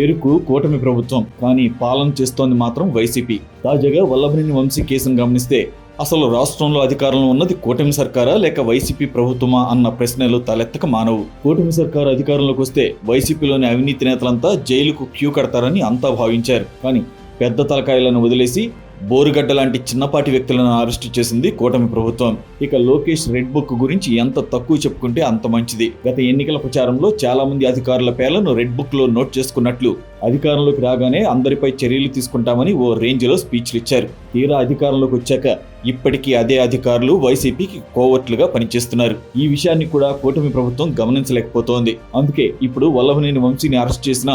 పేరుకు కూటమి ప్రభుత్వం కానీ పాలన చేస్తోంది మాత్రం వైసీపీ. తాజాగా వల్లభనేని వంశీ కేసును గమనిస్తే అసలు రాష్ట్రంలో అధికారంలో ఉన్నది కూటమి సర్కారా లేక వైసీపీ ప్రభుత్వమా అన్న ప్రశ్నలు తలెత్తక మానవు. కూటమి సర్కార్ అధికారంలోకి వస్తే వైసీపీలోని అవినీతి నేతలంతా జైలుకు క్యూ కడతారని అంతా భావించారు. కానీ పెద్ద తలకాయలను వదిలేసి బోరుగడ్డ లాంటి చిన్నపాటి వ్యక్తులను అరెస్టు చేసింది కూటమి ప్రభుత్వం. ఇక లోకేష్ రెడ్ బుక్ గురించి ఎంత తక్కువ చెప్పుకుంటే అంత మంచిది. గత ఎన్నికల ప్రచారంలో చాలా మంది అధికారుల పేర్లను రెడ్ బుక్లో నోట్ చేసుకున్నట్లు. అధికారంలోకి రాగానే అందరిపై చర్యలు తీసుకుంటామని ఓ రేంజ్లో స్పీచ్లు ఇచ్చారు తీరా అధికారంలోకి వచ్చాక ఇప్పటికీ అదే అధికారులు వైసీపీకి కోవట్లుగా పనిచేస్తున్నారు. ఈ విషయాన్ని కూడా కూటమి ప్రభుత్వం గమనించలేకపోతోంది. అందుకే ఇప్పుడు వల్లభనేని వంశీని అరెస్ట్ చేసిన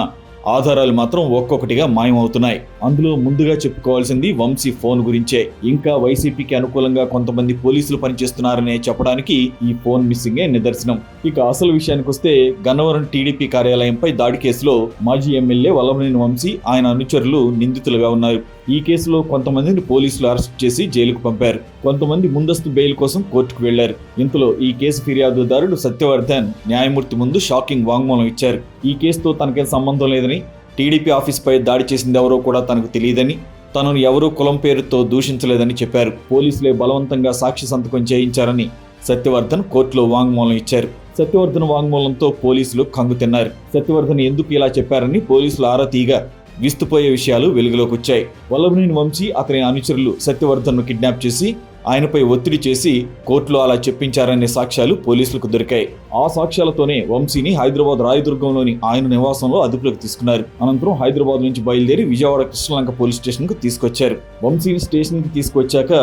ఆధారాలు మాత్రం ఒక్కొక్కటిగా మాయమవుతున్నాయి. అందులో ముందుగా చెప్పుకోవాల్సింది వంశీ ఫోన్ గురించే. ఇంకా వైసీపీకి అనుకూలంగా కొంతమంది పోలీసులు పనిచేస్తున్నారనే చెప్పడానికి ఈ ఫోన్ మిస్సింగే నిదర్శనం. ఇక అసలు విషయానికి వస్తే గన్నవరం టీడీపీ కార్యాలయంపై దాడి కేసులో మాజీ ఎమ్మెల్యే వల్లభనేని వంశీ ఆయన అనుచరులు నిందితులుగా ఉన్నారు. ఈ కేసులో కొంతమందిని పోలీసులు అరెస్ట్ చేసి జైలుకు పంపారు. కొంతమంది ముందస్తు బెయిల్ కోసం కోర్టుకు వెళ్ళారు ఇంతలో ఈ కేసు ఫిర్యాదుదారుడు సత్యవర్ధన్ న్యాయమూర్తి ముందు షాకింగ్ వాంగ్మూలం ఇచ్చారు. ఈ కేసుతో తనకేం సంబంధం లేదని టీడీపీ ఆఫీస్పై దాడి చేసింది ఎవరో కూడా తనకు తెలియదని తనను ఎవరూ కులం పేరుతో దూషించలేదని చెప్పారు. పోలీసులే బలవంతంగా సాక్షి సంతకం చేయించారని సత్యవర్ధన్ కోర్టులో వాంగ్మూలం ఇచ్చారు. సత్యవర్ధన్ వాంగ్మూలంతో పోలీసులు కంగు తిన్నారు. సత్యవర్ధన్ ఎందుకు ఇలా చెప్పారని పోలీసులు ఆరా తీగా విస్తుపోయే విషయాలు వెలుగులోకి వచ్చాయి వల్లభనేని వంశీ అతని అనుచరులు సత్యవర్ధన్ను కిడ్నాప్ చేసి ఆయనపై ఒత్తిడి చేసి కోర్టులో అలా చెప్పించారనే సాక్ష్యాలు పోలీసులకు దొరికాయి. ఆ సాక్ష్యాలతోనే వంశీని హైదరాబాద్ రాయదుర్గంలోని ఆయన నివాసంలో అదుపులోకి తీసుకున్నారు. అనంతరం హైదరాబాద్ నుంచి బయలుదేరి విజయవాడ కృష్ణలంక పోలీస్ స్టేషన్కు తీసుకొచ్చారు. వంశీని స్టేషన్కి తీసుకొచ్చాక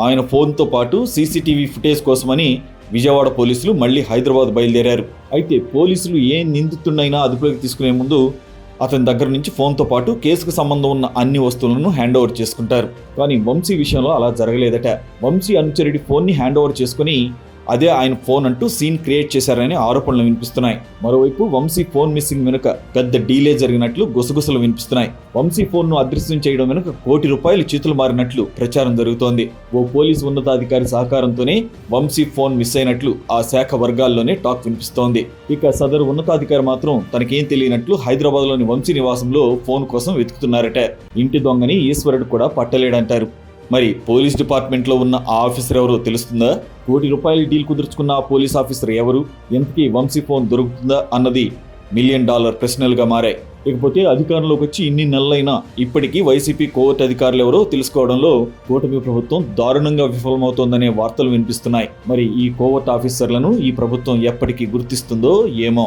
ఆయన ఫోన్తో పాటు సీసీటీవీ ఫుటేజ్ కోసమని విజయవాడ పోలీసులు మళ్ళీ హైదరాబాద్ బయలుదేరారు. అయితే పోలీసులు ఏ నిందితుడినైనా అదుపులోకి తీసుకునే ముందు అతని దగ్గర నుంచి ఫోన్తో పాటు కేసుకు సంబంధం ఉన్న అన్ని వస్తువులను హ్యాండ్ ఓవర్ చేసుకుంటారు. కానీ వంశీ విషయంలో అలా జరగలేదట. వంశీ అనుచరుడి ఫోన్ని హ్యాండ్ ఓవర్ చేసుకుని అదే ఆయన ఫోన్ అంటూ సీన్ క్రియేట్ చేశారనే ఆరోపణలు వినిపిస్తున్నాయి. మరోవైపు వంశీ ఫోన్ మిస్సింగ్ వెనుక పెద్ద డీలే జరిగినట్లు గుసగుసలు వినిపిస్తున్నాయి. వంశీ ఫోన్ను అదృశ్యం చేయడం వెనుక కోటి రూపాయలు చేతులు మారినట్లు ప్రచారం జరుగుతోంది. ఓ పోలీసు ఉన్నతాధికారి సహకారంతోనే వంశీ ఫోన్ మిస్ అయినట్లు ఆ శాఖ వర్గాల్లోనే టాక్ వినిపిస్తోంది. ఇక సదరు ఉన్నతాధికారి మాత్రం తనకేం తెలియనట్లు హైదరాబాద్లోని వంశీ నివాసంలో ఫోన్ కోసం వెతుకుతున్నారట. ఇంటి దొంగని ఈశ్వరుడు కూడా పట్టలేడంటారు. మరి పోలీస్ డిపార్ట్మెంట్లో ఉన్న ఆ ఆఫీసర్ ఎవరో తెలుస్తుందా? కోటి రూపాయలు డీల్ కుదుర్చుకున్న ఆ పోలీస్ ఆఫీసర్ ఎవరు? ఎంతకీ వంశీ ఫోన్ దొరుకుతుందా అన్నది మిలియన్ డాలర్ ప్రశ్నలుగా మారాయి. ఇకపోతే అధికారంలోకి వచ్చి ఇన్ని నెలలైనా ఇప్పటికీ వైసీపీ కోర్టు అధికారులు ఎవరో తెలుసుకోవడంలో కూటమి ప్రభుత్వం దారుణంగా విఫలమవుతోందనే వార్తలు వినిపిస్తున్నాయి. మరి ఈ కోవర్ట్ ఆఫీసర్లను ఈ ప్రభుత్వం ఎప్పటికీ గుర్తిస్తుందో ఏమో?